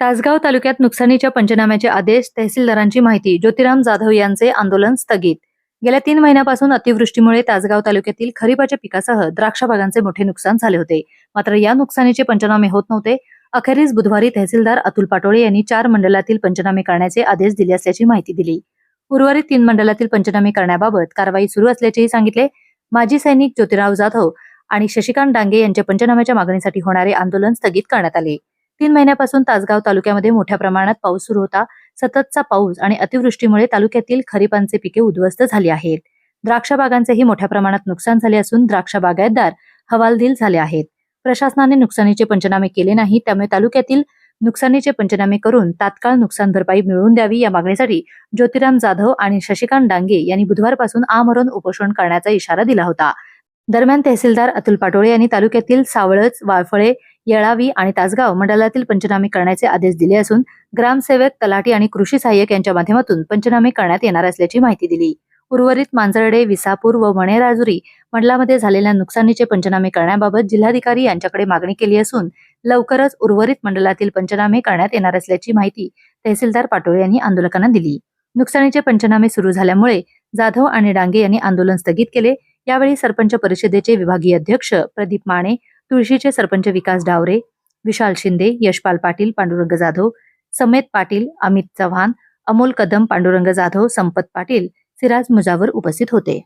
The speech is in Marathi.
तासगाव तालुक्यात नुकसानीच्या पंचनाम्याचे आदेश तहसीलदारांची माहिती. ज्योतिराम जाधव यांचे आंदोलन स्थगित. गेल्या तीन महिन्यापासून अतिवृष्टीमुळे तासगाव तालुक्यातील खरीपाच्या पिकासह द्राक्ष बागांचे मोठे नुकसान झाले होते. मात्र या नुकसानीचे पंचनामे होत नव्हते. अखेरीस बुधवारी तहसीलदार अतुल पाटोळे यांनी चार मंडलातील पंचनामे करण्याचे आदेश दिले असल्याची माहिती दिली. उर्वरित तीन मंडलातील पंचनामे करण्याबाबत कारवाई सुरू असल्याचेही सांगितले. माजी सैनिक ज्योतिराव जाधव आणि शशिकांत डांगे यांच्या पंचनाम्याच्या मागणीसाठी होणारे आंदोलन स्थगित करण्यात आले. तीन महिन्यापासून तासगाव तालुक्यामध्ये मोठ्या प्रमाणात पाऊस सुरू होता. सततचा पाऊस आणि अतिवृष्टीमुळे तालुक्यातील खरीपांचे पिके उद्ध्वस्त झाली आहेत. द्राक्ष बागांचेही मोठ्या प्रमाणात नुकसान झाले असून द्राक्ष बागायतदार हवालदिल झाले आहेत. प्रशासनाने नुकसानीचे पंचनामे केले नाही त्यामुळे तालुक्यातील नुकसानीचे पंचनामे करून तात्काळ नुकसान भरपाई मिळवून द्यावी या मागणीसाठी ज्योतिराम जाधव आणि शशिकांत डांगे यांनी बुधवारपासून आमरण उपोषण करण्याचा इशारा दिला होता. दरम्यान तहसीलदार अतुल पाटोळे यांनी तालुक्यातील सावळज वाळफळे येळावी आणि तासगाव मंडलातील पंचनामे करण्याचे आदेश दिले असून ग्रामसेवक तलाठी आणि कृषी सहाय्यक यांच्या माध्यमातून पंचनामे करण्यात येणार असल्याची माहिती दिली. उर्वरित मांजरडे विसापूर व मणेराजुरी मंडलामध्ये झालेल्या नुकसानीचे पंचनामे करण्याबाबत जिल्हाधिकारी यांच्याकडे मागणी केली असून लवकरच उर्वरित मंडळातील पंचनामे करण्यात येणार असल्याची माहिती तहसीलदार पाटोळे यांनी आंदोलकांना दिली. नुकसानीचे पंचनामे सुरू झाल्यामुळे जाधव आणि डांगे यांनी आंदोलन स्थगित केले. यावेळी सरपंच परिषदेचे विभागीय अध्यक्ष प्रदीप माने तुळशीचे सरपंच विकास डावरे विशाल शिंदे यशपाल पाटील पांडुरंग जाधव समेत पाटील अमित चव्हाण अमोल कदम पांडुरंग जाधव संपत पाटील सिराज मुजावर उपस्थित होते.